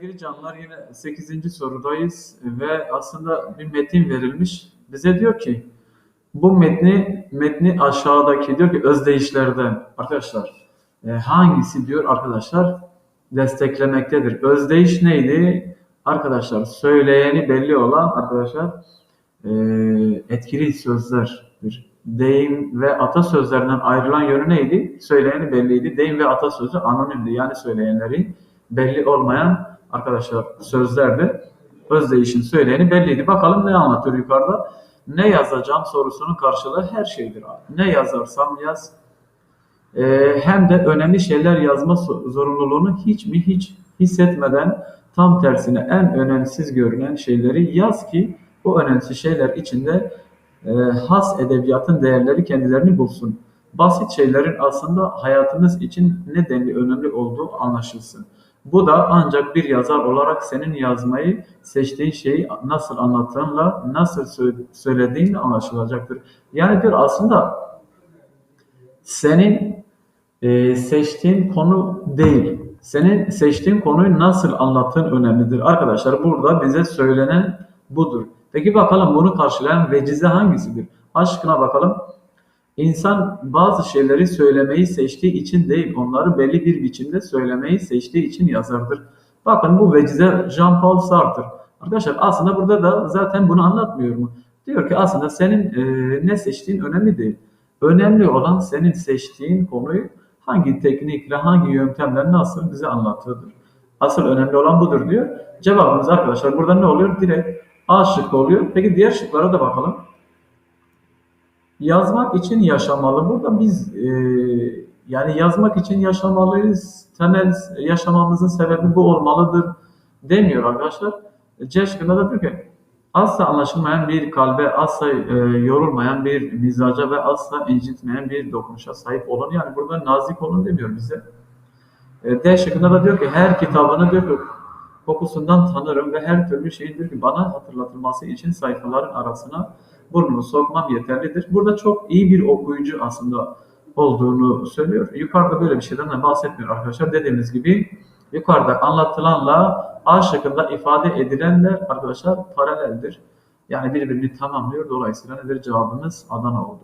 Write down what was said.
Sevgili canlar yine 8. sorudayız ve aslında bir metin verilmiş. Bize diyor ki bu metni metni aşağıdaki diyor ki özdeyişlerden arkadaşlar e, hangisi diyor arkadaşlar desteklemektedir. Özdeyiş neydi? Arkadaşlar söyleyeni belli olan arkadaşlar e, etkili sözlerdir. Deyim ve atasözlerinden ayrılan yönü neydi? Söyleyeni belliydi. Deyim ve atasözü anonimdi. Yani söyleyenleri belli olmayan arkadaşlar sözlerdi. Özdeyişin söyleyeni belliydi. Bakalım ne anlatıyor yukarıda? Ne yazacağım sorusunun karşılığı her şeydir abi. Ne yazarsam yaz. Ee, hem de önemli şeyler yazma zorunluluğunu hiç mi hiç hissetmeden tam tersine en önemsiz görünen şeyleri yaz ki bu önemsiz şeyler içinde e, has edebiyatın değerleri kendilerini bulsun. Basit şeylerin aslında hayatımız için ne denli önemli olduğu anlaşılsın. Bu da ancak bir yazar olarak senin yazmayı seçtiğin şeyi nasıl anlattığınla, nasıl sö- söylediğinle anlaşılacaktır. Yani bir aslında senin e, seçtiğin konu değil. Senin seçtiğin konuyu nasıl anlattığın önemlidir. Arkadaşlar burada bize söylenen budur. Peki bakalım bunu karşılayan vecize hangisidir? Aşkına bakalım. İnsan bazı şeyleri söylemeyi seçtiği için değil, onları belli bir biçimde söylemeyi seçtiği için yazardır. Bakın bu vecize Jean-Paul Sartre. Arkadaşlar aslında burada da zaten bunu anlatmıyor mu? Diyor ki aslında senin e, ne seçtiğin önemli değil. Önemli olan senin seçtiğin konuyu hangi teknikle, hangi yöntemle nasıl bize anlattığıdır. Asıl önemli olan budur diyor. Cevabımız arkadaşlar burada ne oluyor? Direkt A şıkkı oluyor. Peki diğer şıklara da bakalım. Yazmak için yaşamalı. Burada biz e, yani yazmak için yaşamalıyız. Temel yaşamamızın sebebi bu olmalıdır demiyor arkadaşlar. C şıkkında da diyor ki asla anlaşılmayan bir kalbe, asla e, yorulmayan bir mizaca ve asla incitmeyen bir dokunuşa sahip olun. Yani burada nazik olun demiyor bize. E, D şıkkında da diyor ki her kitabını diyor ki kokusundan tanırım ve her türlü şeyin diyor ki bana hatırlatılması için sayfaların arasına burnumu sokmam yeterlidir. Burada çok iyi bir okuyucu aslında olduğunu söylüyor. Yukarıda böyle bir şeyden de bahsetmiyor arkadaşlar. Dediğimiz gibi yukarıda anlatılanla A şıkkında ifade edilenler arkadaşlar paraleldir. Yani birbirini tamamlıyor. Dolayısıyla nedir cevabımız Adana oldu.